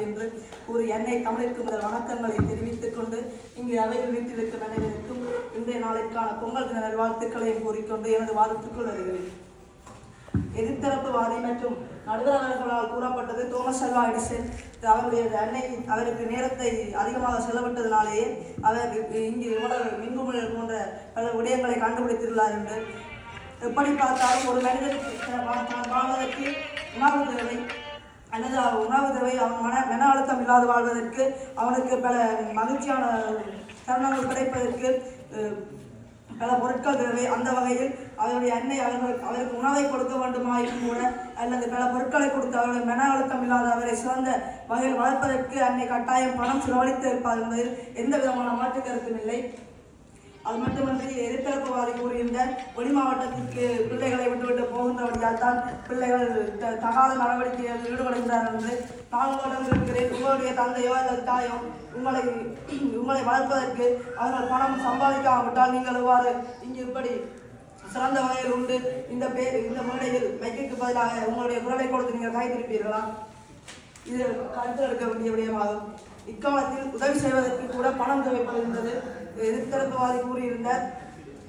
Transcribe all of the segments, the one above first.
என்று ஒரு எண்ணெய் தமிழிற்கு முதல் வணக்கங்களை தெரிவித்துக் கொண்டு இங்கு அவையில் வீட்டிலிருக்கும் அனைவருக்கும் இன்றைய நாளைக்கான பொங்கல் தின நல்வாழ்த்துக்களையும் கூறிக்கொண்டு எனது வாதத்துக்குள் வருகிறேன் எதிர்த்தரப்பு வாதி மற்றும் நடுவர்களால் கூறப்பட்டது தோமஸ் அல்வா எடிசன். அவருடைய அன்னை அவருக்கு நேரத்தை அதிகமாக செலவிட்டதினாலேயே அவர் இங்கு இவ்வளவு மின்குமிழல் போன்ற பல விடயங்களை கண்டுபிடித்துள்ளார் என்று எப்படி பார்த்தாலும் ஒரு மனிதனுக்கு வாழ்வதற்கு உணவு தேவை அல்லது அவன் அவன் மன மன அழுத்தம் இல்லாது வாழ்வதற்கு அவனுக்கு பல மகிழ்ச்சியான தருணங்கள் கிடைப்பதற்கு பல பொருட்கள் தேவை. அந்த வகையில் அவருடைய அன்னை அவர்கள் அவருக்கு உணவை கொடுக்க வேண்டுமாயும் கூட அல்லது பல பொருட்களை கொடுத்து அவருடைய மன அழுத்தம் இல்லாத அவரை சிறந்த வகையில் வளர்ப்பதற்கு அன்னை கட்டாயம் பணம் செலவழித்து இருப்பார் என்பதில் எந்த விதமான மாற்று கருத்தும் இல்லை. அது மட்டுமன்றி எதிர்த்தரப்புவாதி கூறுகின்ற வெளி மாவட்டத்திற்கு பிள்ளைகளை விட்டுவிட்டு போகின்றபடியால் தான் பிள்ளைகள் த- தகாத நடவடிக்கைகளில் ஈடுபடுகிறார்கள் என்று நான் உங்களிடம் இருக்கிறேன். உங்களுடைய தந்தையோ அல்லது தாயோ உங்களை உங்களை வளர்ப்பதற்கு அவர்கள் பணம் சம்பாதிக்காவிட்டால் நீங்கள் எவ்வாறு இங்கு இப்படி சிறந்த வகையில் உண்டு? இந்த பேர் இந்த மேடையில் மைக்கிற்கு பதிலாக உங்களுடைய குரலை கொடுத்து நீங்கள் கைதிருப்பீர்களா இது கருத்து எடுக்க வேண்டிய விடயமாகும். இக்காலத்தில் உதவி செய்வதற்கு கூட பணம் தேவைப்படுகின்றது. எதிர்த்தரப்புவாதி கூறியிருந்த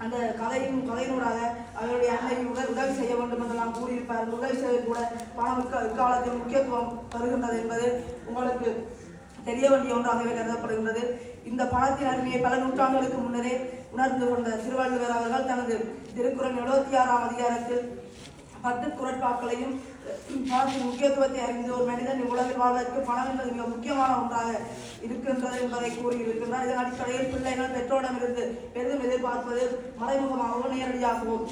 அந்த கதையின் கதையினூடாக அவருடைய அன்னை உதவி உதவி செய்ய வேண்டும் என்று நாம் கூறியிருப்பார் உதவி செய்வது கூட பணம் காலத்தில் இக்காலத்தில் முக்கியத்துவம் தருகின்றது என்பது உங்களுக்கு தெரிய வேண்டிய ஒன்றாகவே கருதப்படுகின்றது. இந்த பணத்தின் அருமையை பல நூற்றாண்டுகளுக்கு முன்னரே உணர்ந்து கொண்ட திருவள்ளுவர் அவர்கள் தனது திருக்குறள் எழுபத்தி ஆறாம் அதிகாரத்தில் பத்து குரட்பாக்களையும் பணத்தின் முக்கியத்துவத்தை அறிந்து ஒரு மனிதன் உலகில் வாழ்வதற்கு பணம் என்பது மிக முக்கியமான ஒன்றாக இருக்கின்றது என்பதை கூறியிருக்கின்றார். இதன் அடிப்படையில் பிள்ளைகள் பெற்றோரிடமிருந்து பெரிதும் எதிர்பார்ப்பது மறைமுகமாகவும் நேரடியாகவும்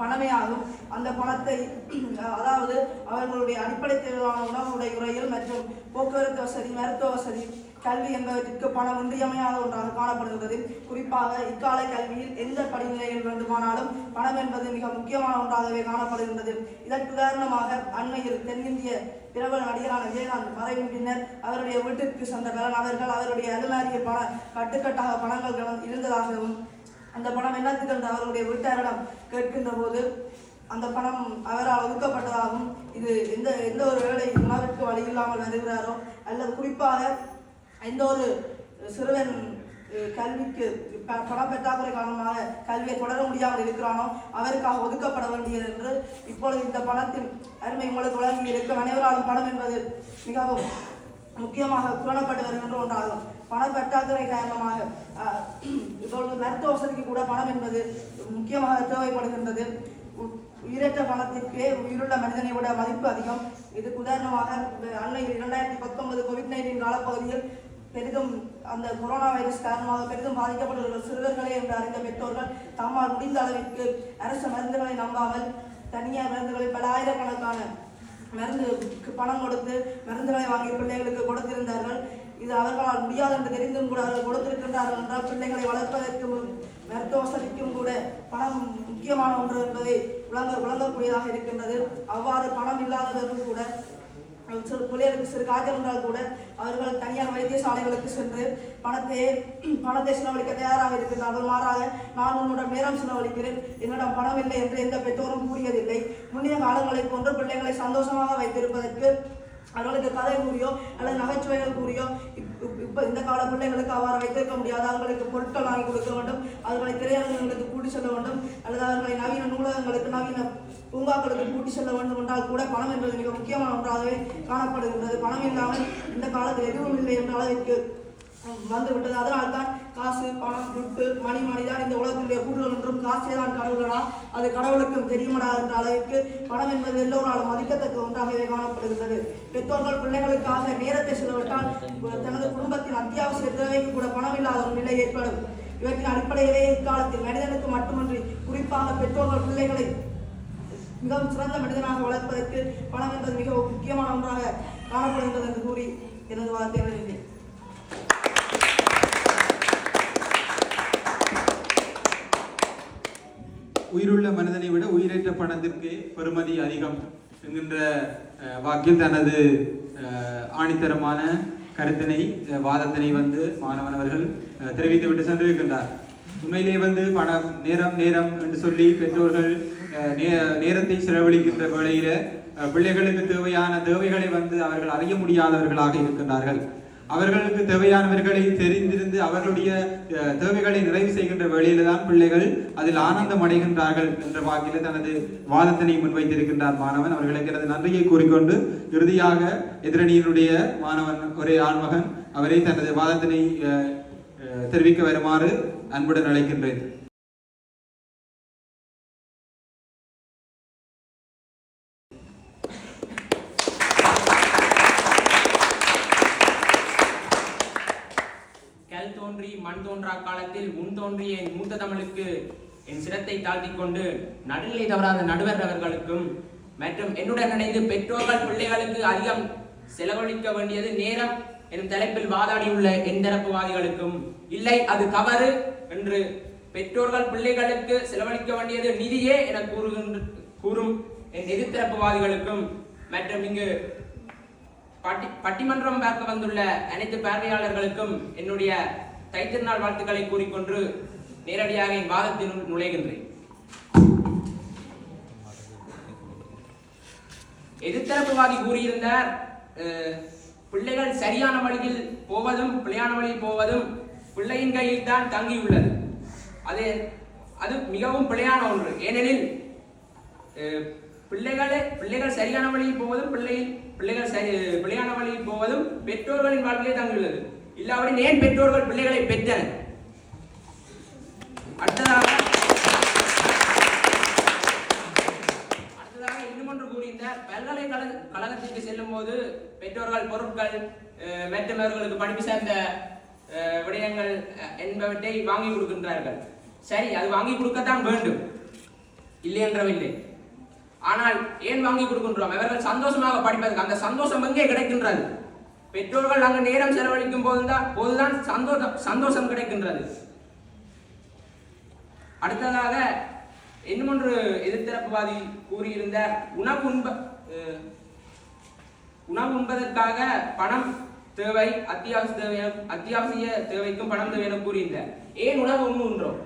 பணமே ஆகும் அந்த பணத்தை அதாவது அவர்களுடைய அடிப்படை தேவையான உணவுடைய உரையில் மற்றும் போக்குவரத்து வசதி மருத்துவ வசதி கல்வி என்பதற்கு பணம் இன்றியமையாத ஒன்றாக காணப்படுகிறது குறிப்பாக இக்கால கல்வியில் எந்த படிநிலையில் வேண்டுமானாலும் பணம் என்பது மிக முக்கியமான ஒன்றாகவே காணப்படுகின்றது. இதற்கு உதாரணமாக அண்மையில் தென்னிந்திய பிரபல நடிகரான விஜயகாந்த் மறைவின் பின்னர் அவருடைய வீட்டிற்கு சென்ற பலன் அவர்கள் அவருடைய அலுமாரியில் பண கட்டுக்கட்டாக பணங்கள் இருந்ததாகவும் அந்த பணம் என்னத்துக்கு என்று அவருடைய வீட்டாரிடம் கேட்கின்ற போது அந்த பணம் அவரால் ஒதுக்கப்பட்டதாகவும் இது எந்த எந்த ஒரு வேலை உணவிற்கு வழி இல்லாமல் வருகிறாரோ அல்லது குறிப்பாக எந்த ஒரு சிறுவன் கல்விக்கு பண பற்றாக்குறை காரணமாக கல்வியை தொடர முடியாமல் இருக்கிறானோ அவருக்காக ஒதுக்கப்பட வேண்டியது என்று இப்பொழுது இந்த பணத்தின் அருமை உங்களுக்கு வழங்கி இருக்கும் அனைவராலும் பணம் என்பது மிகவும் முக்கியமாக கூறப்பட்டு வருகின்ற ஒன்றாகும். பண பற்றாக்குறை காரணமாக இப்பொழுது மருத்துவ வசதிக்கு கூட பணம் என்பது முக்கியமாக தேவைப்படுகின்றது. உயிரற்ற பணத்திற்கே உயிருள்ள மனிதனை விட மதிப்பு அதிகம். இதுக்கு உதாரணமாக இந்த அண்மையில் இரண்டாயிரத்தி பத்தொன்பது கோவிட் நைன்டீன் காலப்பகுதியில் பெரிதும் அந்த கொரோனா வைரஸ் காரணமாக பெரிதும் பாதிக்கப்பட்டுள்ள சிறுவர்களே என்று அறிந்த பெற்றோர்கள் தம்மால் முடிந்த அளவிற்கு அரசு மருந்துகளை நம்பாமல் தனியார் மருந்துகளை பல ஆயிரக்கணக்கான மருந்துக்கு பணம் கொடுத்து மருந்துகளை வாங்கி பிள்ளைகளுக்கு கொடுத்திருந்தார்கள். இது அவர்களால் முடியாது என்று தெரிந்தும் கூட அவர்கள் கொடுத்திருக்கின்றார்கள் என்றால் பிள்ளைகளை வளர்ப்பதற்கு மருத்துவ வசதிக்கும் கூட பணம் முக்கியமான ஒன்று என்பதை விளங்க விளங்கக்கூடியதாக இருக்கின்றது. அவ்வாறு பணம் இல்லாதவர்கள் கூட சிறு பிள்ளைகளுக்கு சிறு காய்ச்சல் என்றால் கூட அவர்கள் தனியார் வைத்தியசாலைகளுக்கு சென்று பணத்தை பணத்தை செலவழிக்க தயாராக இருக்கின்றார்கள். மாறாக நான் உன்னிடம் நேரம் செலவழிக்கிறேன். என்னிடம் பணம் இல்லை என்று எந்த பெற்றோரும் கூறியதில்லை. முன்னைய காலங்களைப் போன்று பிள்ளைகளை சந்தோஷமாக வைத்திருப்பதற்கு அவர்களுக்கு கதை கூறியோ அல்லது நகைச்சுவைகள் கூறியோ இப்- இந்த கால பிள்ளைகளுக்கு அவ்வாறு வைத்திருக்க முடியாது. அவர்களுக்கு பொருட்கள் வாங்கி கொடுக்க வேண்டும். அவர்களை திரையரங்குகளுக்கு கூட்டி செல்ல வேண்டும். அல்லது அவர்களை நவீன நூலகங்களுக்கு நவீன பூங்காக்களுக்கு கூட்டி செல்ல வேண்டும் என்றால் கூட பணம் என்பது மிக முக்கியமான ஒன்றாகவே காணப்படுகின்றது. பணம் இல்லாமல் இந்த காலத்தில் எதுவும் இல்லை என்ற அளவிற்கு வந்துவிட்டது அதனால் தான் காசு பணம் துட்டு மணி மணிதான் இந்த உலகத்தினுடைய கூடுதல் என்றும் காசே தான் கடவுளா அது கடவுளுக்கும் தெரியுமடா என்ற அளவிற்கு பணம் என்பது எல்லோராலும் மதிக்கத்தக்க ஒன்றாகவே காணப்படுகின்றது. பெற்றோர்கள் பிள்ளைகளுக்காக நேரத்தை செலவிட்டால் தனது குடும்பத்தின் அத்தியாவசிய தேவைக்கு கூட பணம் இல்லாத ஒரு நிலை ஏற்படும். இவற்றின் அடிப்படையிலே இக்காலத்தில் மனிதனுக்கு மட்டுமன்றி குறிப்பாக பெற்றோர்கள் பிள்ளைகளை மிகவும் சிறந்த மனிதனாக வளர்ப்பதற்கு பணம் என்பது மிக முக்கியமான ஒன்றாக காணப்படுகின்றது என்று கூறி எனது வார்த்தை நிறைவேற்றேன். உயிருள்ள மனிதனை விட உயிரற்ற பணத்திற்கு பெருமதி அதிகம் என்கின்ற அஹ், வாக்கில் தனது ஆணித்தரமான கருத்தினை வாதத்தினை வந்து மாணவனவர்கள் அஹ், தெரிவித்துவிட்டு சென்றிருக்கின்றார் உண்மையிலே வந்து பணம் நேரம் நேரம் என்று சொல்லி பெற்றோர்கள் நேரத்தை செலவழிக்கின்ற வேளையில பிள்ளைகளுக்கு தேவையான தேவைகளை வந்து அவர்கள் அறிய முடியாதவர்களாக இருக்கின்றார்கள். அவர்களுக்கு தேவையானவர்களை தெரிந்திருந்து அவர்களுடைய அஹ், தேவைகளை நிறைவு செய்கின்ற வேளையில தான் பிள்ளைகள் அதில் ஆனந்தம் அடைகின்றார்கள் என்ற வாக்கில தனது வாதத்தினை முன்வைத்திருக்கின்றார் மாணவன். அவர்களுக்கு எனது நன்றியை கூறிக்கொண்டு இறுதியாக எதிரணியினுடைய மாணவன் ஒரே ஆண்மகன் அவரை தனது வாதத்தினை அஹ், அஹ், தெரிவிக்க வருமாறு அன்புடன் அழைக்கின்றேன் கல் தோன்றி மண் தோன்றா காலத்தில் முன் தோன்றிய என் மூத்த தமிழுக்கு என் சிரத்தை தாழ்த்தி கொண்டு நடுநிலை தவறாத நடுவர் அவர்களுக்கும் மற்றும் என்னுடன் இணைந்து பெற்றோர்கள் பிள்ளைகளுக்கு அதிகம் செலவழிக்க வேண்டியது நேரம் எனும் தலைப்பில் வாதாடியுள்ள என் தரப்புவாதிகளுக்கும் இல்லை அது தவறு என்று பெற்றோர்கள் பிள்ளைகளுக்கு செலவழிக்க வேண்டியது நிதியே என கூறுகின்ற கூறும் என் எதிர்த்தரப்புவாதிகளுக்கும் மற்றும் இங்கு பட்டி பட்டிமன்றம் பார்க்க வந்துள்ள அனைத்து பார்வையாளர்களுக்கும் என்னுடைய தைத்திருநாள் வாழ்த்துக்களை கூறிக்கொண்டு நேரடியாக என் வாதத்தினுள் நுழைகின்றேன். எதிர்த்தரப்புவாதி கூறியிருந்தார் பிள்ளைகள் சரியான வழியில் போவதும் பிள்ளையான வழியில் போவதும் பிள்ளையின் கையில் தான் தங்கியுள்ளது. அது அது மிகவும் பிழையான ஒன்று. ஏனெனில் பிள்ளைகளே பிள்ளைகள் சரியான வழியில் போவதும் பிள்ளை பிள்ளைகள் சரி பிள்ளையான வழியில் போவதும் பெற்றோர்களின் வாழ்விலே தங்கியுள்ளது. இல்லாவிடின் ஏன் பெற்றோர்கள் பிள்ளைகளை பெற்றனர்? அடுத்ததாக அடுத்ததாக இன்னும் ஒன்று கூறியிருந்தார் பல்கலைக்கழக கழகத்திற்கு செல்லும் போது பெற்றோர்கள் பொருட்கள் மற்றவர்களுக்கு படிப்பு சார்ந்த விடயங்கள் அஹ், என்பவற்றை வாங்கி கொடுக்கின்றார்கள். சரி அது வாங்கி கொடுக்கத்தான் வேண்டும். இல்லை என்றவில்லை. ஆனால் ஏன் வாங்கி கொடுக்கின்றோம்? அவர்கள் சந்தோஷமாக படிப்பதற்கு அந்த சந்தோஷம் எங்கே கிடைக்கின்றது? பெற்றோர்கள் அங்கு நேரம் செலவழிக்கும் போதுதான் போதுதான் சந்தோஷம் சந்தோஷம் கிடைக்கின்றது. அடுத்ததாக இன்னும் ஒன்று எதிர்த்தரப்புவாதி கூறியிருந்த உணவு உண்ப உணவு உண்பதற்காக பணம் தேவை அத்தியாவசிய தேவை அத்தியாவசிய தேவைக்கும் பணம் தேவை என கூறியிருந்தார் ஏன் உணவு உண்ணுகின்றோம்?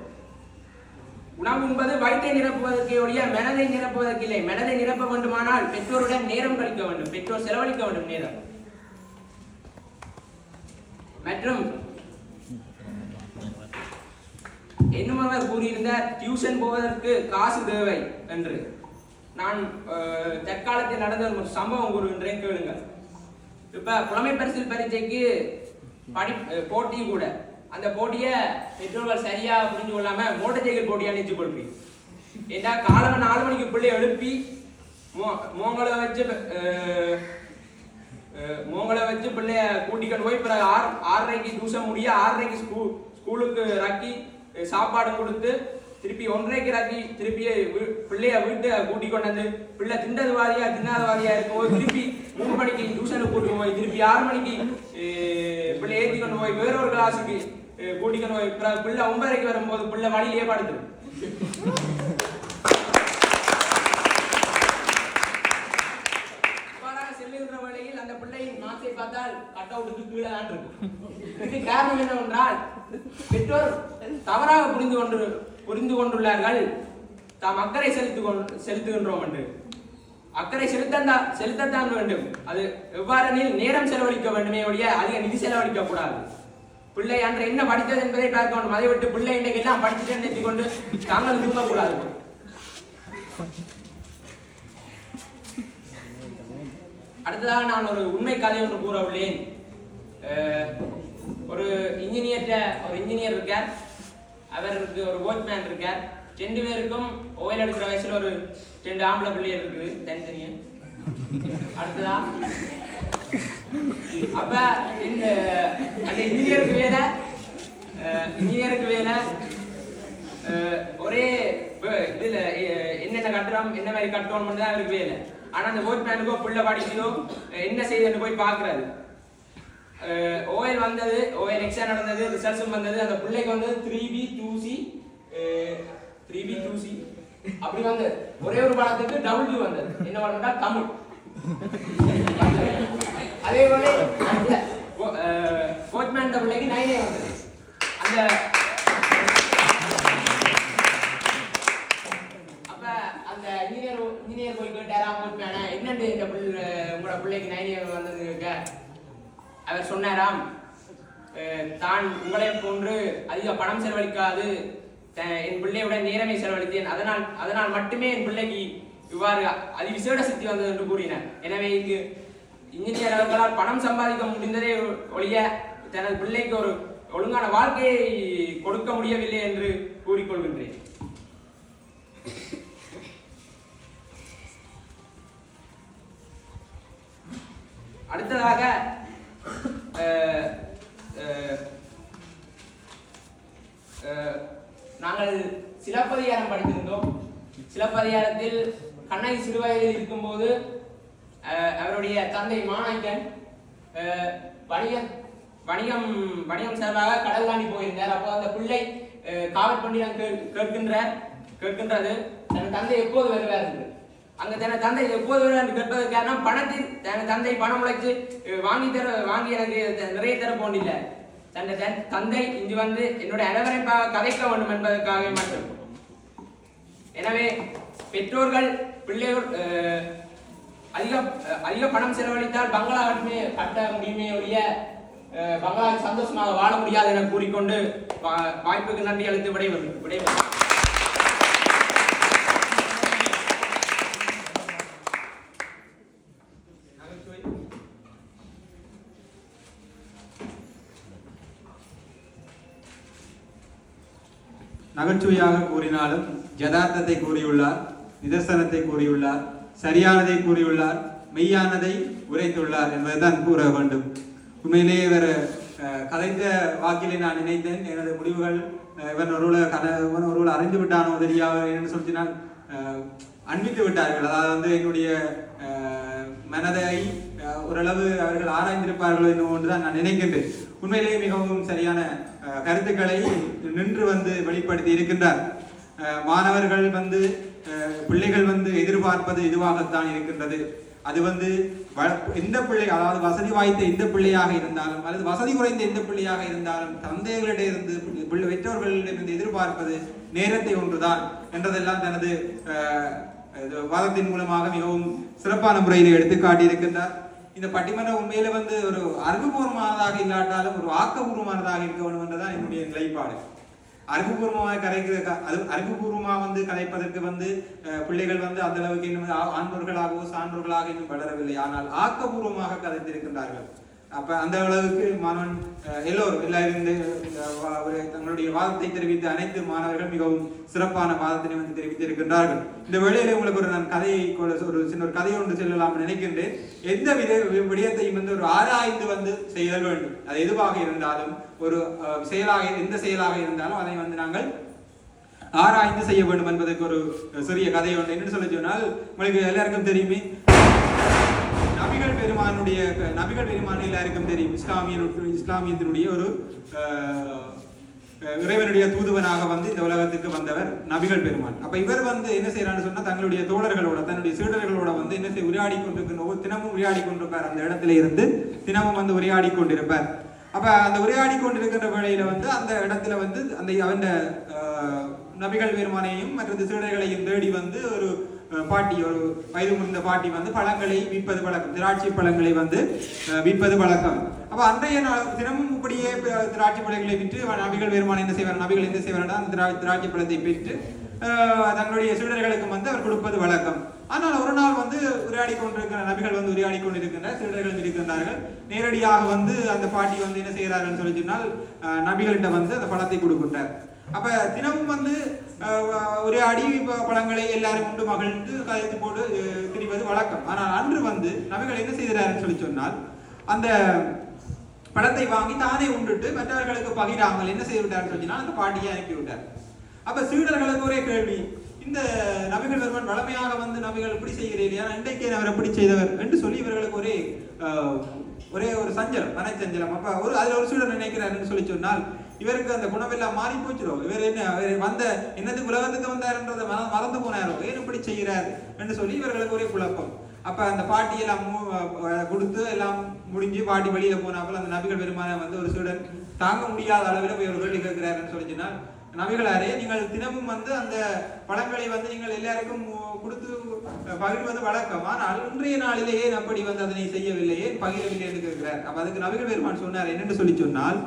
உணவு உண்பது வயிற்றை நிரப்புவதற்கே ஒழிய மனதை நிரப்புவதற்கு இல்லை மனதை நிரப்ப வேண்டுமானால் பெற்றோருடன் நேரம் கழிக்க வேண்டும். பெற்றோர் செலவழிக்க வேண்டும் நேரம். மற்றும் இன்னும் அவர் கூறியிருந்தார் டியூஷன் போவதற்கு காசு தேவை என்று. நான் தற்காலத்தில் நடந்த ஒரு சம்பவம் கூறுகின்றேன் கேளுங்கள். இப்ப புலமை பரிசில் பரீட்சைக்கு படி போட்டியும் போட்டி கூட. அந்த போட்டியை பெற்றோர்கள் சரியா புரிஞ்சு கொள்ளாம மோட்டர் சைக்கிள் போட்டியா நிச்சு கொடுப்பீங்க ஏன்னா காலம நாலு மணிக்கு பிள்ளை எழுப்பி மோ- மோங்களை வச்சு மோங்களை வச்சு பிள்ளைய கூட்டிக்கொண்டு போய் பிறகு ஆறு ஆறரைக்கு டியூஷன் முடிய ஆறரைக்கு ஸ்கூ ஸ்கூலுக்கு ராக்கி சாப்பாடு கொடுத்து திருப்பி ஒன்றரைக்கு ராக்கி திருப்பி பிள்ளைய வீட்டை கூட்டி கொண்டாந்து பிள்ளை திண்டது வாரியா தின்னாத வாரியா இருக்கும்போது திருப்பி மூணு மணிக்கு டியூஷனுக்கு கூட்டி போய் திருப்பி ஆறு மணிக்கு பிள்ளை ஏற்றி கொண்டு போய் வேறொரு கிளாஸுக்கு கூட்டிக்கொண்டு போய் பிறகு பிள்ளை ஒன்பதரைக்கு வரும்போது பிள்ளை வழியிலே படுத்துடும் இவ்வாறாக செல்லுகின்ற வேளையில் அந்த பிள்ளையின் மாசை கட்டவுட்டுக்கு கீழே தான் இருக்கும். இதுக்கு காரணம் என்னவென்றால் பெற்றோர் தவறாக புரிந்து கொண்டு புரிந்து கொண்டுள்ளார்கள். தாம் அக்கறை செலுத்து செலுத்துகின்றோம் என்று. அக்கறை செலுத்தத்தான் செலுத்தத்தான் வேண்டும். அது எவ்வாறெனில் நேரம் செலவழிக்க வேண்டுமே ஒழிய அதிக நிதி செலவழிக்க கூடாது பிள்ளை அன்று என்ன படித்தது என்பதை பார்க்க வேண்டும் அதை விட்டு பிள்ளை இன்றைக்கு எல்லாம் படிச்சுட்டு நிறுத்திக் கொண்டு தாங்கள் தூங்கக்கூடாது. அடுத்ததாக நான் ஒரு உண்மை கதை ஒன்று கூற உள்ளேன். ஒரு இன்ஜினியர்கிட்ட ஒரு இன்ஜினியர் இருக்கார் அவருக்கு ஒரு வாட்ச்மேன் இருக்கார் ரெண்டு பேருக்கும் ஓயில் எடுக்கிற வயசுல ஒரு ரெண்டு ஆம்பளை பிள்ளைகள் இருக்குது தனித்தனியா அடுத்ததா அப்ப இந்த அந்த இன்ஜினியருக்கு வேலை இன்ஜினியருக்கு வேலை ஒரே இதுல என்னென்ன கட்டுறோம் என்ன மாதிரி கட்டுறோம் தான் அவருக்கு வேலை ஆனா அந்த ஓட்மேனுக்கோ புள்ள படிக்கணும் என்ன செய்யுதுன்னு போய் பாக்குறாரு ஓஎல் வந்தது ஓஎல் எக்ஸாம் நடந்தது ரிசல்ட்ஸும் வந்தது. அந்த பிள்ளைக்கு வந்தது three B two C three B two C அப்படி வந்தது ஒரே ஒரு படத்துக்கு டபுள் வந்தது. என்ன படம்னா தமிழ். அதே போல அந்த கோச்மேன் பிள்ளைக்கு நைனே வந்தது. அந்த அப்ப அந்த இன்ஜினியர் இன்ஜினியர் போய் கேட்டாரா கோச்மேன என்னண்டு பிள்ளைக்கு நைனியம் வந்தது கேட்க அவர் சொன்னாராம் தான் உங்களை போன்று அதிக பணம் செலவழிக்காது. என் பிள்ளையுடன் நேரமே செலவழித்தேன். அதனால் அதனால் மட்டுமே என் பிள்ளைக்கு இவ்வாறு அதிவிசேட சக்தி வந்தது என்று கூறினார். எனவே இங்கு இன்ஜினியர் அவர்களால் பணம் சம்பாதிக்க முடிந்ததே ஒழிய தனது பிள்ளைக்கு ஒரு ஒழுங்கான வாழ்க்கையை கொடுக்க முடியவில்லை என்று கூறிக்கொள்கின்றேன். அடுத்ததாக Eh, eh, eh, நாங்கள் சிலப்பதிகாரம் படித்திருந்தோம். சிலப்பதிகாரத்தில் கண்ணகி சிறுவயதில் இருக்கும்போது அஹ், அவருடைய தந்தை மாணாக்கன் அஹ், வணிக வணிகம் வணிகம் சார்பாக கடல் தாண்டி போயிருந்தார். அப்போ அந்த பிள்ளை காவல் பண்டிடம் கே- கேட்கின்றார் கேட்கின்றது. தன் தந்தை எப்போது வருவார் என்று? அங்க தன் தந்தை எப்போது வருவார் என்று பணத்தில் தன் தந்தை பணம் உழைச்சு வாங்கி தர வாங்கி எனக்கு நிறைய தர போனில்லை தன் தன் தந்தை இங்கு வந்து என்னுடைய அனைவரை கதைக்க வேண்டும் என்பதற்காக மட்டும். எனவே பெற்றோர்கள் பிள்ளைகள் அதிக அதிக பணம் செலவழித்தால் பங்களா கட்டுமே கட்ட முடியுமே ஒழிய பங்களா சந்தோஷமாக வாழ முடியாது என கூறிக்கொண்டு வா- வாய்ப்புக்கு நன்றி அளித்து விடைபெறும் விடைபெறும். நகைச்சுவையாக கூறினாலும் யதார்த்தத்தை கூறியுள்ளார் நிதர்சனத்தை கூறியுள்ளார் சரியானதை கூறியுள்ளார் மெய்யானதை உரைத்துள்ளார் என்பதைதான் கூற வேண்டும். உண்மையிலேயே இவர் கலைந்த வாக்கிலே நான் நினைத்தேன். எனது முடிவுகள் இவன் ஒருவளை கத இவன் ஒருவளை அறிந்து விட்டானோ தெரியாது என்று சொல்லினால் அன்பித்து விட்டார்கள். அதாவது வந்து என்னுடைய மனதை ஓரளவு அவர்கள் ஆராய்ந்திருப்பார்களோ என்னவோ என்றுதான் நான் நினைக்கின்றேன். உண்மையிலேயே மிகவும் சரியான கருத்துக்களை நின்று வந்து வெளிப்படுத்தி இருக்கின்றார். மாணவர்கள் வந்து பிள்ளைகள் வந்து எதிர்பார்ப்பது இதுவாகத்தான் இருக்கின்றது. அது வந்து எந்த பிள்ளை அதாவது வசதி வாய்ந்த எந்த பிள்ளையாக இருந்தாலும் அல்லது வசதி குறைந்த எந்த பிள்ளையாக இருந்தாலும் தந்தைகளிடமிருந்து பிள்ளை பெற்றோர்களிடமிருந்து எதிர்பார்ப்பது நேரத்தை ஒன்றுதான் என்றதெல்லாம் தனது இது வாதத்தின் மூலமாக மிகவும் சிறப்பான முறையில் எடுத்து காட்டியிருக்கின்றார். இந்த பட்டிமன்றம் உண்மையில வந்து ஒரு அறிவுபூர்வமானதாக இல்லாட்டாலும் ஒரு ஆக்கபூர்வமானதாக இருக்க வேண்டும் என்றுதான் என்னுடைய நிலைப்பாடு. அறிவுபூர்வமாக கரைக்கிற அது அறிவுபூர்வமாக வந்து கலைப்பதற்கு வந்து பிள்ளைகள் வந்து அந்த அளவுக்கு இன்னும் ஆ- ஆண்பர்களாகவோ சான்றோர்களாக இன்னும் வளரவில்லை. ஆனால் ஆக்கபூர்வமாக கதைத்திருக்கின்றார்கள். அப்போ அந்த அளவுக்கு மாணவன் எல்லோரும் எல்லாரும் ஒரு தங்களுடைய வாதத்தை தெரிவித்த அனைத்து மாணவர்கள் மிகவும் சிறப்பான வாதத்தினை வந்து தெரிவித்து இருக்கின்றார்கள் இந்த வேளையிலே உங்களுக்கு ஒரு நான் கதையை கூட ஒரு சின்ன ஒரு கதையை ஒன்று சொல்லலாம் நினைக்கின்றேன். எந்த வித விடயத்தையும் வந்து ஒரு ஆராய்ந்து வந்து செய்தல் வேண்டும். அது எதுவாக இருந்தாலும் ஒரு செயலாக எந்த செயலாக இருந்தாலும் அதை வந்து நாங்கள் ஆராய்ந்து செய்ய வேண்டும் என்பதற்கு ஒரு சிறிய கதை ஒன்று. என்னன்னு சொல்லி சொன்னால் உங்களுக்கு எல்லாருக்கும் தெரியுமே பெருமானுடைய நபிகள் பெருமான் எல்லாருக்கும் தெரியும். இஸ்லாமிய இஸ்லாமியத்தினுடைய ஒரு இறைவனுடைய தூதுவனாக வந்து இந்த உலகத்துக்கு வந்தவர் நபிகள் பெருமான். அப்ப இவர் வந்து என்ன செய்யறான்னு சொன்னா தங்களுடைய தோழர்களோட தன்னுடைய சீடர்களோட வந்து என்ன செய்ய உரையாடி கொண்டிருக்கிற தினமும் உரையாடி கொண்டிருப்பார். அந்த இடத்துல இருந்து தினமும் வந்து உரையாடி கொண்டிருப்பார். அப்ப அந்த உரையாடி கொண்டிருக்கின்ற வேளையில வந்து அந்த இடத்துல வந்து அந்த அவன் நபிகள் பெருமானையும் மற்றது சீடர்களையும் தேடி வந்து ஒரு பாட்டி ஒரு வயது முதிர்ந்த பாட்டி வந்து பழங்களை விற்பது பழக்கம் திராட்சை பழங்களை வந்து விற்பது வழக்கம். அப்போ அன்றைய நாள் தினமும் இப்படியே திராட்சை பழங்களை விற்று நபிகள் பெருமான் என்ன செய்வார்? நபிகள் என்ன செய்வார் அந்த திரா- திராட்சை பழத்தை பெற்று தங்களுடைய சீடர்களுக்கும் வந்து அவர் கொடுப்பது வழக்கம். ஆனால் ஒரு நாள் வந்து உரையாடி கொண்டிருக்கிற நபிகள் வந்து உரையாடி கொண்டிருக்கின்ற சீடர்கள் இருக்கின்றார்கள் நேரடியாக வந்து அந்த பாட்டி வந்து என்ன செய்கிறார்கள் சொல்லி சொன்னால் நபிகள்கிட்ட வந்து அந்த பழத்தை கொடுக்கின்றார். அப்ப தினமும் வந்து ஒரு அடி பழங்களை எல்லாரும் உண்டு மகிழ்ந்து கதைத்து போட்டு திரிவது வழக்கம். ஆனால் அன்று வந்து நபிகள் என்ன செய்கிறாருன்னு சொல்லி சொன்னால் அந்த பழத்தை வாங்கி தானே உண்டுட்டு மற்றவர்களுக்கு பகிராமல் என்ன செய்து விட்டார்னு சொன்னால் அந்த பாட்டியை அனுப்பி விட்டார். அப்ப சீடர்களுக்கு ஒரே கேள்வி இந்த நபிகள் ஒருவன் வளமையாக வந்து நபிகள் இப்படி செய்கிறீர்கள் ஏன்னா இன்றைக்கே அவர் எப்படி செய்தவர் என்று சொல்லி இவர்களுக்கு ஒரே ஒரே ஒரு சஞ்சலம் மனச்சஞ்சலம். அப்ப ஒரு அதுல ஒரு சீடர் நினைக்கிறாருன்னு சொல்லி சொன்னால் இவருக்கு அந்த குணமெல்லாம் மாறி போச்சிடும் இவர் என்ன அவர் வந்த என்னது உலகத்துக்கு வந்தாருன்றதை மற- மறந்து போனாரோ? ஏன் இப்படி செய்கிறார்? என்று சொல்லி இவர்களுக்கு ஒரே குழப்பம். அப்போ அந்த பாட்டி எல்லாம் மூ- கொடுத்து எல்லாம் முடிஞ்சு பாட்டி வெளியில போனாப்புல அந்த நபிகள் பெருமான வந்து ஒரு சீடன் தாங்க முடியாத அளவில் போய் ஒரு கேள்வி கேட்கிறாருன்னு சொல்லி சொன்னால் நபிகளாரே நீங்கள் தினமும் வந்து அந்த பழங்களை வந்து நீங்கள் எல்லாருக்கும் கொடுத்து பகிர்வது வழக்கம். ஆனால் இன்றைய நாளிலேயே அப்படி வந்து அதனை செய்யவில்லையே பகிரவில்லை? என்று கேட்கிறார். அப்ப அதுக்கு நபிகள் பெருமான் சொன்னார் என்னென்று சொல்லி சொன்னால்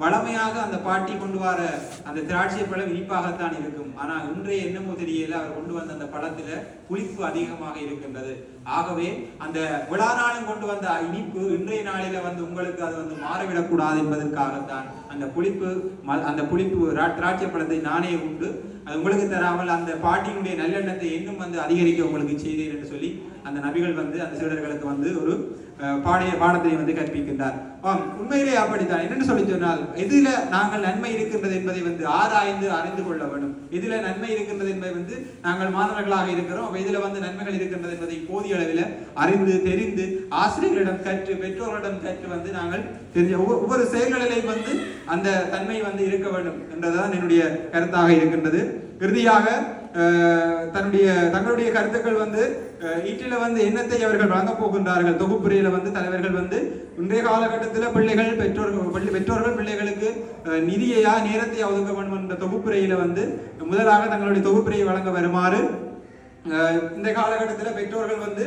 வளமையாக அந்த பாட்டி கொண்டு வர அந்த திராட்சை பழம் இனிப்பாகத்தான் இருக்கும். ஆனால் இன்றைய என்னமோ தெரியல அவர் கொண்டு வந்த அந்த பழத்துல புளிப்பு அதிகமாக இருக்கின்றது. ஆகவே அந்த விழா நாளும் கொண்டு வந்த இனிப்பு இன்றைய நாளில வந்து உங்களுக்கு அது வந்து மாறிவிடக்கூடாது என்பதற்காகத்தான் அந்த புளிப்பு ம- அந்த புளிப்பு திராட்சை பழத்தை நானே உண்டு. அது உங்களுக்கு தராமல் அந்த பாட்டியினுடைய நல்லெண்ணத்தை இன்னும் வந்து அதிகரிக்க உங்களுக்கு செய்தேன் என்று சொல்லி அந்த நபிகள் வந்து அந்த சீடர்களுக்கு வந்து ஒரு பாடைய பாடத்தை வந்து கற்பிக்கின்றார். ஆம் உண்மையிலே அப்படித்தான். என்னென்னு சொல்லி சொன்னால் எதில நாங்கள் நன்மை இருக்கின்றது என்பதை வந்து ஆராய்ந்து அறிந்து கொள்ள வேண்டும். எதில நன்மை இருக்கின்றது என்பதை வந்து நாங்கள் மாணவர்களாக இருக்கிறோம். இதில் வந்து நன்மைகள் இருக்கின்றது என்பதை போதிய அளவில் அறிந்து தெரிந்து ஆசிரியர்களிடம் கற்று பெற்றோர்களிடம் கற்று வந்து நாங்கள் தெரிஞ்ச ஒவ்வொரு- ஒவ்வொரு செயல்களிலையும் வந்து அந்த தன்மை வந்து இருக்க வேண்டும். என்றதுதான் என்னுடைய கருத்தாக இருக்கின்றது. இறுதியாக தன்னுடைய தங்களுடைய கருத்துக்கள் வந்து ஈட்டில வந்து என்னத்தை அவர்கள் வழங்கப் போகின்றார்கள்? தொகுப்புரையில வந்து தலைவர்கள் வந்து இன்றைய காலகட்டத்தில் பிள்ளைகள் பெற்றோர்கள் பெற்றோர்கள் பிள்ளைகளுக்கு நிதியையா நேரத்தை ஒதுக்க வேண்டும் என்ற தொகுப்புரையில வந்து முதலாக தங்களுடைய தொகுப்புரையை வழங்க வருமாறு இந்த காலகட்டத்தில் பெற்றோர்கள் வந்து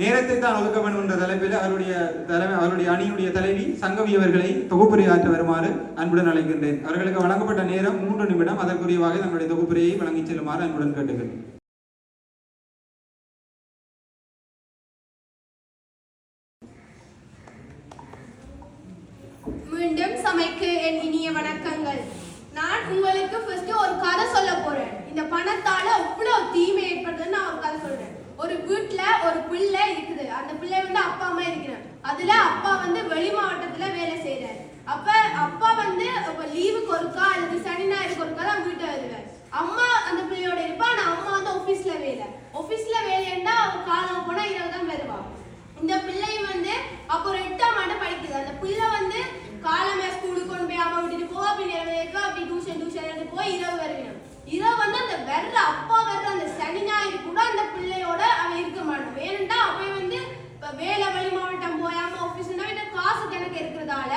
நேரத்தை தான் ஒதுக்க வேண்டும் என்ற தலைப்பில் அவருடைய தலைமை அவருடைய அணியுடைய தலைவி சங்கவி அவர்களை தொகுப்புரையாற்ற வருமாறு அன்புடன் அழைக்கின்றேன். அவர்களுக்கு வழங்கப்பட்ட நேரம் மூன்று நிமிடம். அதற்குரியவாக தங்களுடைய தொகுப்புரையை வழங்கிச் செல்லுமாறு அன்புடன் கேட்டுக்கிறேன் மீண்டும் சமைக்கு என் இனிய வணக்கங்கள். நான் உங்களுக்கு ஃபர்ஸ்ட் ஒரு கதை சொல்ல போறேன். இந்த பணத்தால அவ்வளவு தீமை ஏற்படுதுன்னு நான் ஒரு கதை சொல்றேன். ஒரு வீட்டுல ஒரு பிள்ளை இருக்குது. அந்த பிள்ளை வந்து அப்பா அம்மா இருக்கிறார். அதுல அப்பா வந்து வெளி மாவட்டத்துல வேலை செய்யறாரு அப்ப அப்பா வந்து லீவுக்கு ஒருக்கா அல்லது சனி ஞாயிறுக்கு ஒருக்கா தான் வீட்டை வருவார் அம்மா அந்த பிள்ளையோட இருப்பா. ஆனா அம்மா வந்து ஆபீஸ்ல வேலை. ஆபீஸ்ல வேலைன்னா அவன் காலம் போனா இரவு தான் வருவான் இந்த பிள்ளை வந்து அப்போ ஒரு எட்டாம் ஆண்டு படிக்குது. அந்த பிள்ளை வந்து காலமே ஸ்கூலுக்கு கொண்டு போய் அம்மா விட்டுட்டு போவா அப்படி இரவு அப்படி டியூஷன் டியூஷன் போய் இரவு வருவேன் இரவு வந்து அந்த வர்ற அப்பா வர்ற அந்த சனி ஞாயிறு கூட அந்த பிள்ளையோட அவன் இருக்க மாட்டான் ஏனென்றா அவன் வந்து இப்ப வேலை வெளி மாவட்டம் போயாம ஆபீஸ்னா வீட்டு காசு கணக்கு இருக்கிறதால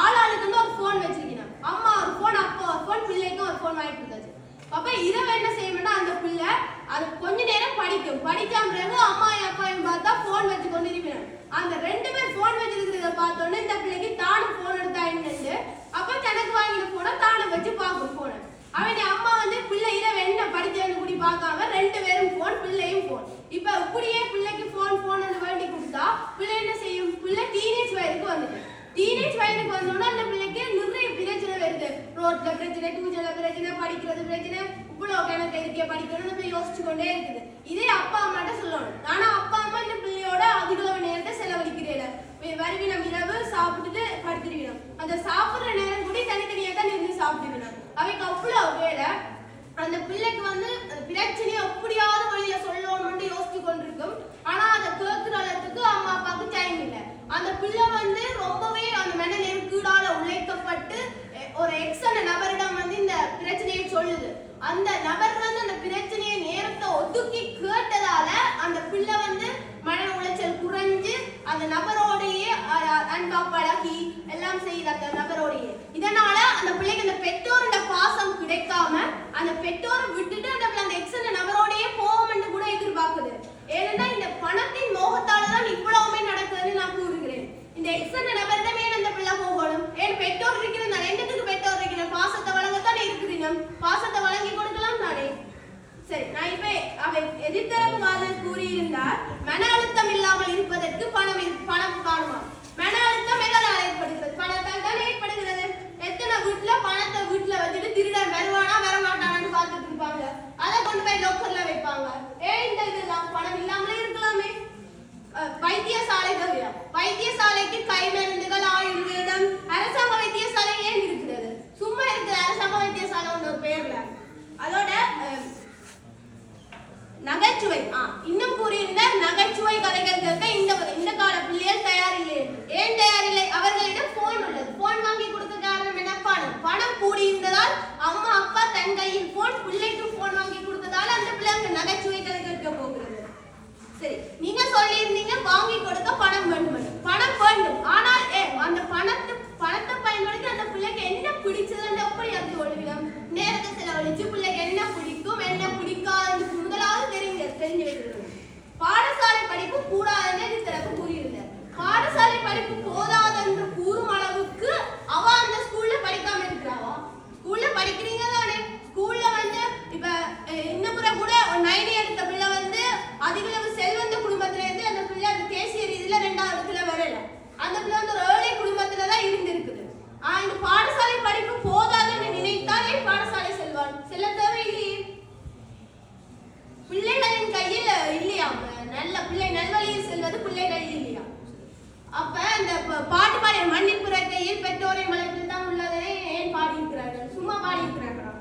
ஆளாளுக்கு வந்து ஒரு ஃபோன் வச்சிருக்கணும் அம்மா ஒரு ஃபோன் அப்பா ஒரு ஃபோன் பிள்ளைக்கும் ஒரு ஃபோன் வாங்கிட்டு இருந்தாச்சு அப்ப இரவு என்ன செய்யணும்னா அந்த பிள்ளை அது கொஞ்ச நேரம் படிக்கும். படிக்காம பிறகு அம்மா அப்பாவையும் பார்த்தா ஃபோன் வச்சு கொண்டு இருக்கிறான் அந்த ரெண்டு பேர் ஃபோன் வச்சிருக்கிறத பார்த்தோன்னே இந்த பிள்ளைக்கு தானும் ஃபோன் எடுத்தா என்னண்டு? அப்ப தனக்கு வாங்கின போனை தானும் வச்சு பார்க்கும் ஃபோனை அவன் அம்மா வந்து பிள்ளை இரவு என்ன படிக்கிறேன்னு கூடி பார்க்காம ரெண்டு பேரும் போன் பிள்ளையும் போன் இப்ப இப்படியே பிள்ளைக்கு போன் போன் வேண்டி கொடுத்தா பிள்ளை என்ன செய்யும்? பிள்ளை டீனேஜ் வயதுக்கு வந்துட்டு டீனேஜ் வயதுக்கு வந்தோம்னா அந்த பிள்ளைக்கு நிறைய பிரச்சனை வருது. ரோட்ல பிரச்சனை டூஜல பிரச்சனை படிக்கிறது பிரச்சனை இவ்வளோ கணக்கு இருக்கே படிக்கணும்னு நம்ம யோசிச்சு கொண்டே இருக்குது. இதே அப்பா அம்மாட்ட சொல்லணும். ஆனா அப்பா அம்மா இந்த பிள்ளையோட அதிகளவு நேரத்தை செலவழிக்கிறேன் வருவினம் இரவு சாப்பிட்டுட்டு படுத்துருவினம் அந்த சாப்பிட்ற நேரம் கூட தனித்தனியாக தான் இருந்து சாப்பிட்டுக்கணும் அவைக்கு அவ்வளோ வேலை. அந்த பிள்ளைக்கு வந்து பிரச்சனையை எப்படியாவது வழியில சொல்லணும்னு யோசிச்சு கொண்டிருக்கும். ஆனா அதை கேட்கிற அளவுக்கு அம்மா அப்பாவுக்கு டைம் இல்லை. அந்த பிள்ளை வந்து ரொம்பவே அந்த மன நெருக்கீடால உழைக்கப்பட்டு எ- ஒரு எக்ஸன நபரிடம் வந்து இந்த பிரச்சனையை சொல்லுது. அந்த நபர் வந்து அந்த பிரச்சனையை நேரத்தை ஒதுக்கி கேட்டதால அந்த பிள்ளை வந்து மன உளைச்சல் குறைஞ்சு அந்த நபரோடையே அன்பா பழகி எல்லாம் செய்யுது அந்த நபரோடையே. இதனால அந்த பிள்ளைக்கு அந்த பெற்றோரோட பாசம் கிடைக்காம அந்த பெற்றோரை விட்டுட்டு அந்த பிள்ளை அந்த எக்ஸன நபரோடையே போவோம்னு கூட எதிர்பார்க்குது. ஏன்னா இந்த பணத்தின் மோகத்தால தான் இவ்வளவுமே நடக்குதுன்னு நான் கூறுகிறேன். இந்த எக்ஸன நபரிடமே அந்த பிள்ளை போகணும். ஏன் பெற்றோர் இருக்கிற நான் என்னத்துக்கு பெற்றோர் இருக்கிற பாசத்தை வழங்கத்தானே இருக்குது இன்னும் பாசத்தை வழங்கி கொடுக்கலாம் தானே சரி நான் இப்ப அவை எதிர்த்தரப்பு வாதம் கூறியிருந்தார் மன அழுத்தம் இல்லாமல் இருப்பதற்கு பணம் இரு- பணம் காணுமா மன அழுத்தம் எதனால் ஏற்படுகிறது பணத்தால் தான் ஏற்படுகிறது எத்தனை வீட்டுல பணத்தை வீட்டுல வச்சுட்டு திருடன் வருவானா வர மாட்டானான்னு பார்த்துட்டு இருப்பாங்க அதை கொண்டு போய் லோக்கர்ல வைப்பாங்க? ஏன் இந்த இதெல்லாம் பணம் இல்லாமலே இருக்கலாமே. அஹ், வைத்தியசாலை தவிர வைத்தியசாலைக்கு கை மருந்துகள் ஆயுர்வேதம் அரசாங்க வைத்தியசாலை ஏன் இருக்கிறது சும்மா இருக்கிற அரசாங்க வைத்தியசாலை ஒன்று பேர்ல. அதோட நகைச்சுவை. ஆ இன்னும் கூறியிருந்தார் நகைச்சுவை கதைகள் கேட்க இந்த இந்த கால பிள்ளைகள் தயாரில்லை. ஏன் தயாரில்லை? அவர்களிடம் போன் உள்ளது. போன் வாங்கி கொடுக்க காரணம் என்ன பணம் பணம் கூடியிருந்ததால் அம்மா அப்பா தன் கையில் போன் பிள்ளைக்கும் போன் வாங்கி கொடுத்ததால் அந்த பிள்ளைங்க நகைச்சுவை கதை கேட்க போகிறது. சரி நீங்க சொல்லியிருந்தீங்க வாங்கி கொடுக்க பணம் வேண்டும் பணம் வேண்டும் ஆனால் ஏ அந்த பணத்தை பணத்தை பயன்படுத்தி அந்த பிள்ளைக்கு என்ன பிடிச்சதுன்னு எப்படி அறிஞ்சு சில தேவை இல்லையே பிள்ளைகளின் கையில் இல்லையா நல்ல பிள்ளை நல்வழியில் செல்வது பிள்ளை கையில் இல்லையா அப்ப இந்த ப- பாட்டு பாடிய மன்னிப்புற கையில் பெற்றோரை மலைப்பில் தான் உள்ளதே ஏன் பாடியிருக்கிறார்கள் சும்மா பாடியிருக்கிறார்களா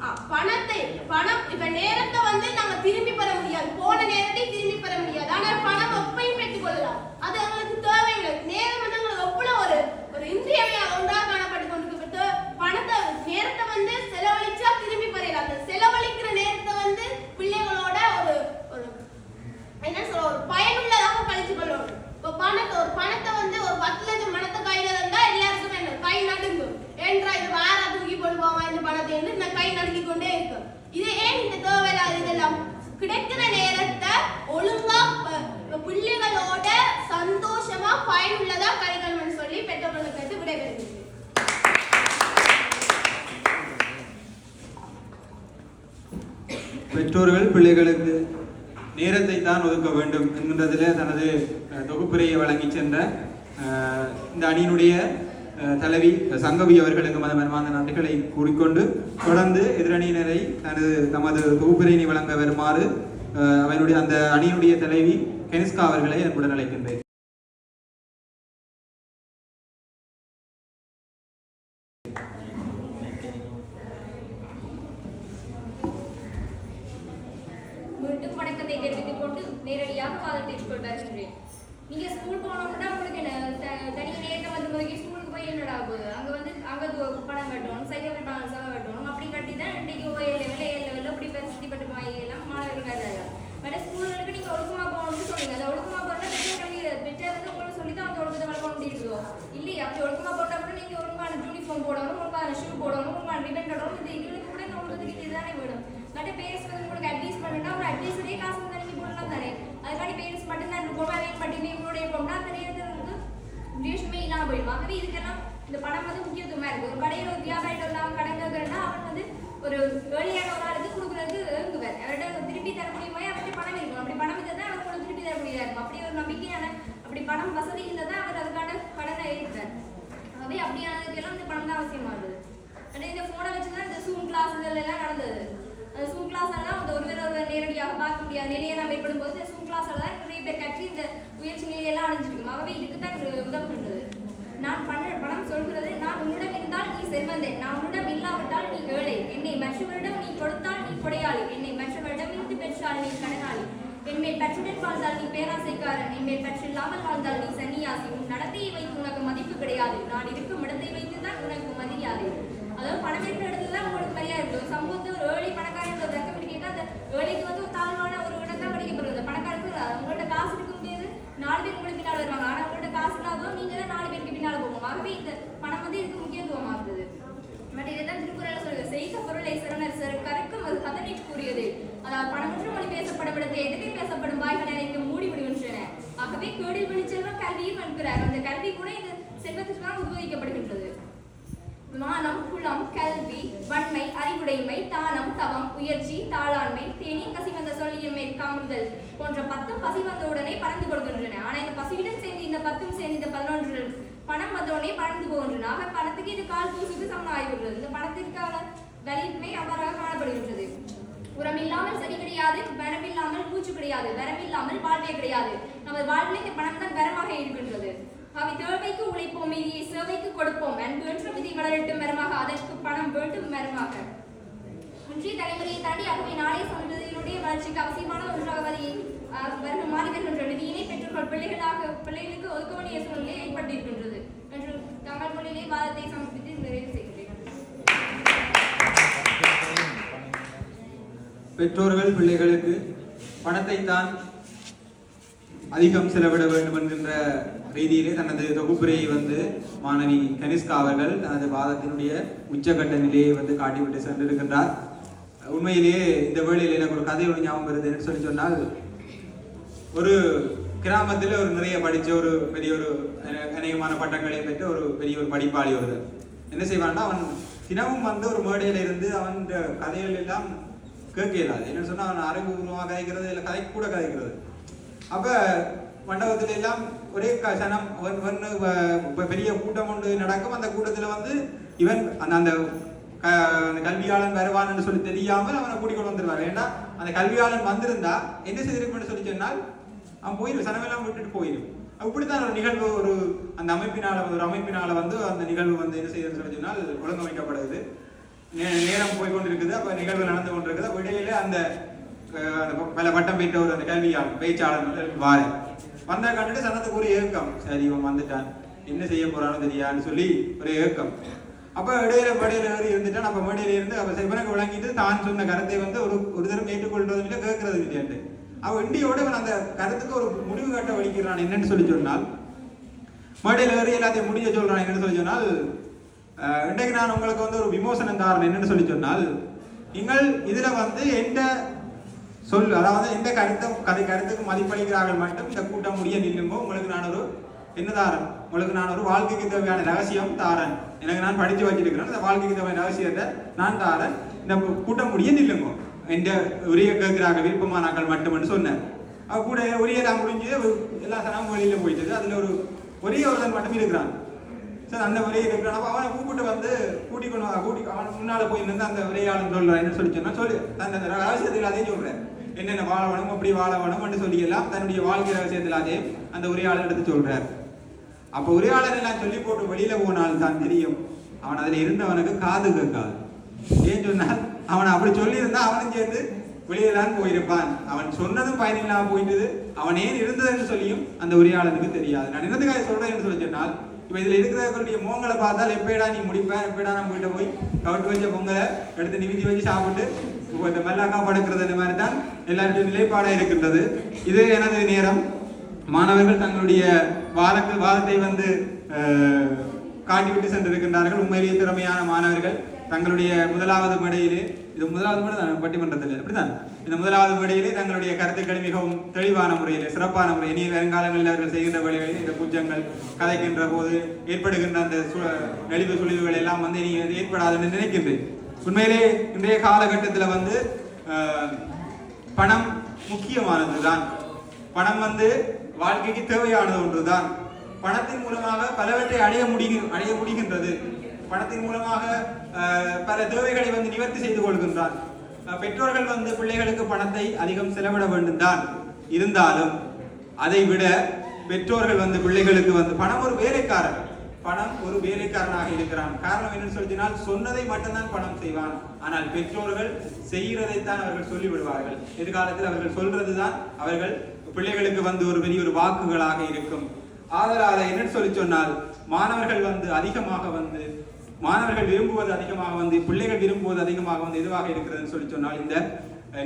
ஆ, பணத்தை பணம் இப்ப நேரத்தை வந்து நாங்க திரும்பி பெற முடியாது. போன நேரத்தை திரும்பி பெற முடியாது. ஆனால் பணம் எப்பையும் பெற்றுக் கொள்ளலாம். அது அவங்களுக்கு தேவையில்லை. நேரம் வந்து அவங்களுக்கு எவ்வளவு ஒரு ஒரு இன்றியமையாத ஒன்றாக காணப்பட்டு கொண்டிருக்கு பணத்தை நேரத்தை வந்து செலவழிச்சா திரும்பி பெறலாம். அந்த செலவழிக்கிற நேரத்தை வந்து பிள்ளைகளோட ஒரு ஒரு என்ன சொல்ல ஒரு பயனுள்ளதாக கழிச்சு கொள்ளணும். இப்போ பணத்தை ஒரு பணத்தை வந்து ஒரு பத்து லட்சம் பணத்தை கையில இருந்தா எல்லாருக்கும் என்ன? கை நடுங்கும். என்றா இது வேற தூக்கி போடுவாங்க இந்த பணத்தை என்று இந்த கை நடுங்கி கொண்டே இருக்கும். இது ஏன் இந்த தேவையில்லாத இதெல்லாம்? கிடைக்கிற நேரத்தை ஒழுங்கா புள்ளிகளோட பிள்ளைகளோட சந்தோஷமா பயனுள்ளதா கரிகல்வன் சொல்லி பெற்றோர்களுக்கு வந்து விடைபெறுகிறது பெற்றோர்கள் பிள்ளைகளுக்கு நேரத்தை தான் ஒதுக்க வேண்டும் என்கின்றதில் தனது தொகுப்புரையை வழங்கி சென்ற இந்த அணியினுடைய தலைவி சங்கவி அவர்களுக்கு மத வருமான நன்றிகளை கூறிக்கொண்டு தொடர்ந்து எதிரணியினரை தனது தமது தொகுப்புரையினை வழங்க வருமாறு அவனுடைய அந்த அணியினுடைய தலைவி கெனிஸ்கா அவர்களை அன்புடன் அழைக்கின்றேன் மீண்டும் வணக்கத்தை தெரிவித்துக் கொண்டு நேரடியாக வாதத்திற்கு வருகின்றேன் நீங்க ஸ்கூல் போனோம்னா உங்களுக்கு என்ன த- தனி நேரம் வந்து போய் ஸ்கூலுக்கு போய் என்னடா போகுது அங்க வந்து அங்க து- பணம் கட்டணும் சைக்கிள் பணம் செலவு கட்டணும் அப்படி கட்டி தான் இன்னைக்கு ஓஏ லெவல் ஏ லெவலில் இப்படி பெருசுத்தி பட்டு வாங்கி எல்லாம் மாணவர்கள் கட்டாங்க பட் ஸ்கூல்களுக்கு நீங்க ஒழுக்கமா போகணும்னு சொல்லுங்க அந்த ஒழுக்கமா போனா பெற்றோர்கள் பெற்றார் வந்து உங்களுக்கு சொல்லி தான் அந்த ஒழுக்கத்தை வளர்க்க முடியுதோ இல்லையா அப்படி ஒழுக்கமா போட்டா கூட நீங்க ஒழுங்கான யூனிஃபார்ம் போடணும் ஒழுங்கான ஷூ போடணும் ஒழுங்கான ரிபன் கட்டணும் இந்த இதுகளுக்கு கூட இந்த ஒழுக்கத்துக்கு இதுதானே வேணும் பட் பேரண்ட்ஸ் வந்து உங்களுக்கு அட்வைஸ் பண்ணுன்னா ஒரு அட்வைஸரே காசு வந்து நீங்க போடலாம் தானே அதுக்காண்டி பேரண்ட்ஸ் மட்டும் தான் இருக்கும் வேலைக்கு மட்டுமே உங்களுடைய போனா அந்த நேரத்தில் வந்து டியூஷனுமே போயிடும் ஆகவே இதுக்கெல்லாம் இந்த பணம் வந்து முக்கியத்துவமாக இருக்குது ஒரு கடையில் ஒரு வியாபாரிட்ட ஒரு கடன் கேட்கறேன்னா அவன் வந்து ஒரு ஏழையான ஒரு ஆளுக்கு கொடுக்குறதுக்கு ஏங்குவார். அவர்கிட்ட திருப்பி தர முடியுமா? அவர்கிட்ட பணம் இருக்கும் அப்படி பணம் இருந்தால் தான் அவர் உங்களுக்கு திருப்பி தர முடியாது இருக்கும் அப்படி ஒரு நம்பிக்கையான அப்படி பணம் வசதி இருந்தால் தான் அவர் அதுக்கான கடனை எடுப்பார் ஆகவே அப்படியானதுக்கெல்லாம் இந்த பணம் தான் அவசியமாகுது ஆனால் இந்த ஃபோனை வச்சு தான் இந்த ஜூம் கிளாஸ் எல்லாம் நடந்தது. அந்த ஜூம் கிளாஸ் எல்லாம் அந்த ஒருவர் ஒருவர் நேரடியாக பார்க்க முடியாத. நிலையை நாம் ஏற்படும் போது இந்த ஜூம் கிளாஸ் எல்லாம் நிறைய பேர் கட்சி இந்த உயர்ச்சி நிலையெல்லாம் அடைஞ்சிருக்கும் ஆகவே இதுக்கு தான் இது உதவுகின்றது நான் பண்ண பணம் சொல்கிறது நான் உன்னிடம் இருந்தால் நீ செல்வந்தே. நான் உன்னிடம் இல்லாவிட்டால் நீ ஏழை. என்னை மற்றவரிடம் நீ கொடுத்தால் நீ கொடையாளி. என்னை மற்றவரிடம் இருந்து பெற்றால் நீ கடனாளி என்மேல் பற்றுடன் வாழ்ந்தால் நீ பேராசைக்காரன். என்மேல் பற்றில்லாமல் வாழ்ந்தால் நீ சன்னியாசி. உன் நடத்தையை வைத்து உனக்கு மதிப்பு கிடையாது. நான் இருக்கும் இடத்தை வைத்து தான் உனக்கு மதியாது அதாவது பணம் இருக்கிற இடத்துல தான் உங்களுக்கு மரியாதை இருக்கும். சமூகத்தில் ஒரு ஏழை பணக்காரன் ஒரு ரெக்கமெண்ட் கேட்டா அந்த ஏழைக்கு வந்து ஒரு தாழ்வான ஒரு இடம் தான் கிடைக்கப்படுறது பணக்காரருக்கு உங்கள்ட்ட காசு இருக்க முடியாது நாலு பேர் உங்களுக்கு பின்னால் வருவாங்க ஆனா உங்கள்ட்ட காசு இல்லாதோ நீங்க தான் நாலு பேருக்கு பின்னால் போவோம் ஆகவே இந்த பணம் வந்து இதுக்கு முக்கியத்துவமாகுது பட் இதைதான் திருக்குறள் சொல்லுது செய்த பொருளை சிறனர் சிறு கருக்கும் அது கதனை கூறியது அதாவது பணமற்ற மொழி பேசப்படும் இடத்தை எதிரே பேசப்படும் வாய்கள் அனைத்தும் மூடி விடுகின்றன ஆகவே கேடில் வெளிச்செல்வம் கல்வியும் அனுப்புகிறார் அந்த கல்வி கூட இந்த செல்வத்திற்கு உபயோகிக்கப்படுகின்றது மானம் குலம் கல்வி வன்மை அறிவுடைமை தானம் தவம் உயர்ச்சி தாளாண்மை தேனி கசிவந்த சொல்லியமை காமுதல் போன்ற பத்தும் பசி வந்த உடனே பறந்து கொள்கின்றன ஆனா இந்த பசியுடன் சேர்ந்து இந்த பத்தும் சேர்ந்து இந்த பதினொன்று பணம் வந்தோடனே பறந்து போகின்றன. ஆக பணத்துக்கு இது கால் தூசுக்கு சமம் ஆகிவிடுகிறது இந்த பணத்திற்கான வலிமை அவ்வாறாக காணப்படுகின்றது. உரம் இல்லாமல் சரி கிடையாது வரம் இல்லாமல் பூச்சி கிடையாது வரம் இல்லாமல் வாழ்வே கிடையாது. நமது வாழ்வில் பணம் தான் வரமாக இருக்கின்றது. அவை தேவைக்கு உழைப்போம் இதையை சேவைக்கு கொடுப்போம். அன்பு என்றும் இதை வளரட்டும் மரமாக அதற்கு பணம் வேண்டும் மரமாக. இன்றைய தலைமுறையை தாண்டி ஆகவே நாளைய சந்ததியினுடைய வளர்ச்சிக்கு அவசியமான ஒன்றாக வரி வருடம் மாறி நிதியினை பெற்றோர்கள் பிள்ளைகளாக பிள்ளைகளுக்கு ஒதுக்க வேண்டிய சூழ்நிலை ஏற்பட்டிருக்கின்றது. என்று தமிழ் மொழியிலே வாதத்தை சமர்ப்பித்து பெற்றோர்கள் பிள்ளைகளுக்கு பணத்தை தான் அதிகம் செலவிட வேண்டும் என்கின்ற ரீதியிலே தனது தொகுப்புரையை வந்து மாணவி கனிஷ்கா அவர்கள் தனது வாதத்தினுடைய உச்சகட்ட நிலையை வந்து காட்டிவிட்டு சென்றிருக்கின்றார். உண்மையிலேயே இந்த வேளையில் எனக்கு ஒரு கதை ஒன்று ஞாபகம் வருது. என்று சொல்லி சொன்னால் ஒரு கிராமத்தில் ஒரு நிறைய படித்த ஒரு பெரிய ஒரு அஹ், அநேகமான பட்டங்களை பெற்ற ஒரு பெரிய ஒரு படிப்பாளி ஒருவர். என்ன செய்வான்னா அவன் தினமும் வந்து ஒரு மேடையில் இருந்து அவன் கதைகள் எல்லாம் கேட்க இயலாது என்ன சொன்னால் அவன் அறிவுபூர்வமாக கதைக்கிறது இல்லை கதை கூட கதைக்கிறது. அப்போ மண்டபத்தில் எல்லாம் ஒரே க- சனம் ஒன்- ஒன்று பெரிய கூட்டம் ஒன்று நடக்கும். அந்த கூட்டத்தில் வந்து இவன் அந்த அந்த க- அந்த கல்வியாளன் வருவான்னு சொல்லி தெரியாமல் அவனை கூட்டிக் கொண்டு வந்துருவாரு. ஏன்னா அந்த கல்வியாளன் வந்திருந்தா என்ன செய்திருக்குன்னு சொல்லி சொன்னால் அவன் போயிடும் சனமெல்லாம் விட்டுட்டு போயிடும் இப்படித்தான் ஒரு நிகழ்வு ஒரு அந்த அமைப்பினால ஒரு அமைப்பினால வந்து அந்த நிகழ்வு வந்து என்ன செய்யுதுன்னு சொல்லி சொன்னால் ஒழுங்கமைக்கப்படுது வைக்கப்படுது நேரம் போய் கொண்டிருக்குது அப்ப நிகழ்வு நடந்து கொண்டிருக்குது. இடையில அந்த பல பட்டம் பெற்ற ஒரு அந்த கல்வியாளர் பேச்சாளர் வாரு. வந்தா கண்டுட்டு சனத்துக்கு ஒரு ஏக்கம். சரி இவன் வந்துட்டான். என்ன செய்ய போறானோ தெரியான்னு சொல்லி ஒரு ஏக்கம். அப்ப இடையில மேடையில ஏறி இருந்துட்டான் அப்ப மேடையில இருந்து அவ சிவனுக்கு விளங்கிட்டு தான் சொன்ன கருத்தை வந்து ஒரு ஒரு தரம் ஏற்றுக்கொள்றதும் இல்லை கேட்கறது இல்லையாண்டு அவன் இண்டியோட அவன் அந்த கருத்துக்கு ஒரு முடிவு கட்ட வலிக்கிறான் என்னன்னு சொல்லி சொன்னால் மேடையில் ஏறி எல்லாத்தையும் முடிஞ்ச சொல்றான் என்னன்னு சொல்லி சொன்னால் இன்றைக்கு நான் உங்களுக்கு வந்து ஒரு விமோசனம் தாரன் என்னன்னு சொல்லி சொன்னால் நீங்கள் இதுல வந்து எந்த சொல் அதாவது எந்த கருத்தை கதை கருத்துக்கு மதிப்பளிக்கிறார்கள் மட்டும் இந்த கூட்டம் முடிய நில்லுங்கோ உங்களுக்கு நான் ஒரு என்ன தாரன்? உங்களுக்கு நான் ஒரு வாழ்க்கைக்கு தேவையான ரகசியம் தாரன். எனக்கு நான் படித்து வச்சிருக்கிறேன். அந்த வாழ்க்கைக்கு தேவையான ரகசியத்தை நான் தாரன். இந்த கூட்டம் முடிய நில்லுங்கோ. எந்த உரிய கேட்கிறாங்க விருப்பமானாக்கள் மட்டும்னு சொன்னேன் அவ கூட உரியதான் முடிஞ்சு எல்லா சனமும் வெளியில போயிட்டது அதுல ஒரு ஒரே ஒருத்தன் மட்டும் இருக்கிறான். சரி அந்த உரையை இருக்கிறான் அவனை கூப்பிட்டு வந்து கூட்டி கொண்டு கூட்டி அவன் முன்னால் போய் நின்று அந்த உரையாளன் சொல்றான் என்ன சொல்லி சொன்னா சொல்லு. அந்த அந்த ரகசியத்தில் அதையும் சொல்கிறேன் என்னென்ன வாழ வேணும் அப்படி வாழ வேணும்னு சொல்லி எல்லாம் தன்னுடைய வாழ்க்கை ரகசியத்தில் அதே அந்த உரையாளர் எடுத்து சொல்கிறார் அப்போ உரையாளர் எல்லாம் சொல்லி போட்டு வெளியில் போனால் தான் தெரியும். அவன் அதில் இருந்தவனுக்கு காது கேட்காது. ஏன் சொன்னால் அவன் அப்படி சொல்லியிருந்தா அவனும் சேர்ந்து வெளியே தான் போயிருப்பான். அவன் சொன்னதும் பயனில்லாமல் போயிட்டது. அவன் ஏன் இருந்ததுன்னு சொல்லியும் அந்த உரையாளனுக்கு தெரியாது. நான் என்னதுக்காக என்று சொல்லி சொன்னால் இப்போ இதில் இருக்கிறவர்களுடைய மோங்களை பார்த்தால் எப்படா நீ முடிப்பேன் எப்படா நம்ம கிட்ட போய் கவுட்டு வச்ச பொங்கலை எடுத்து நிமிதி வச்சு சாப்பிட்டு இப்போ இந்த மெல்லாக்கா படுக்கிறது இந்த மாதிரி தான் எல்லாருடைய நிலைப்பாடாக இருக்கின்றது. இது எனது நேரம். மாணவர்கள் தங்களுடைய வாரத்து வாரத்தை வந்து காட்டிவிட்டு சென்றிருக்கின்றார்கள். உண்மையிலேயே திறமையான மாணவர்கள். தங்களுடைய முதலாவது மேடையிலே இது முதலாவது மேடை தான் பட்டிமன்றத்தில் அப்படிதான் இந்த முதலாவது மேடையிலே தங்களுடைய கருத்துக்களை மிகவும் தெளிவான முறையில் சிறப்பான முறை இனி வருங்காலங்களில் அவர்கள் செய்கின்ற வழிகளில் இந்த குற்றங்கள் கதைக்கின்ற போது ஏற்படுகின்ற அந்த சு- நெளிவு சுழிவுகள் எல்லாம் வந்து இனி வந்து ஏற்படாதுன்னு நினைக்கின்றேன். உண்மையிலே இன்றைய காலகட்டத்தில் வந்து பணம் முக்கியமானது தான் பணம் வந்து வாழ்க்கைக்கு தேவையானது ஒன்றுதான். பணத்தின் மூலமாக பலவற்றை அடைய முடியும் அடைய முடிகின்றது. பணத்தின் மூலமாக பல தேவைகளை வந்து நிவர்த்தி செய்து கொள்கின்றார் பெற்றோர்கள் வந்து பிள்ளைகளுக்கு பணத்தை அதிகம் செலவிட வேண்டும் தான் இருந்தாலும் அதை விட பெற்றோர்கள் வந்து பிள்ளைகளுக்கு வந்து பணம் ஒரு வேலைக்காரன் பணம் ஒரு வேலைக்காரனாக இருக்கிறான். காரணம் என்னன்னு சொல்லினால் சொன்னதை மட்டும்தான் பணம் செய்வான். ஆனால் பெற்றோர்கள் செய்கிறதைத்தான் அவர்கள் சொல்லிவிடுவார்கள். எதிர்காலத்தில் அவர்கள் சொல்றதுதான் அவர்கள் பிள்ளைகளுக்கு வந்து ஒரு பெரிய ஒரு வாக்குகளாக இருக்கும். ஆதலால என்னன்னு சொல்லி சொன்னால் மாணவர்கள் வந்து அதிகமாக வந்து மாணவர்கள் விரும்புவது அதிகமாக வந்து பிள்ளைகள் விரும்புவது அதிகமாக வந்து எதுவாக இருக்கிறதுன்னு சொல்லி சொன்னால் இந்த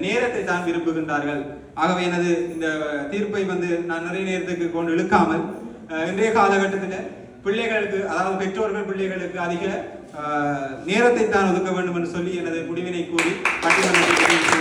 நேரத்தை தான் விரும்புகின்றார்கள். ஆகவே எனது இந்த தீர்ப்பை வந்து நான் நிறைய நேரத்துக்கு கொண்டு இழுக்காமல் இன்றைய காலகட்டத்தில் பிள்ளைகளுக்கு அதாவது பெற்றோர்கள் பிள்ளைகளுக்கு அதிக நேரத்தை தான் ஒதுக்க வேண்டும் என்று சொல்லி எனது முடிவினை கூறி பட்டிமன்றத்தை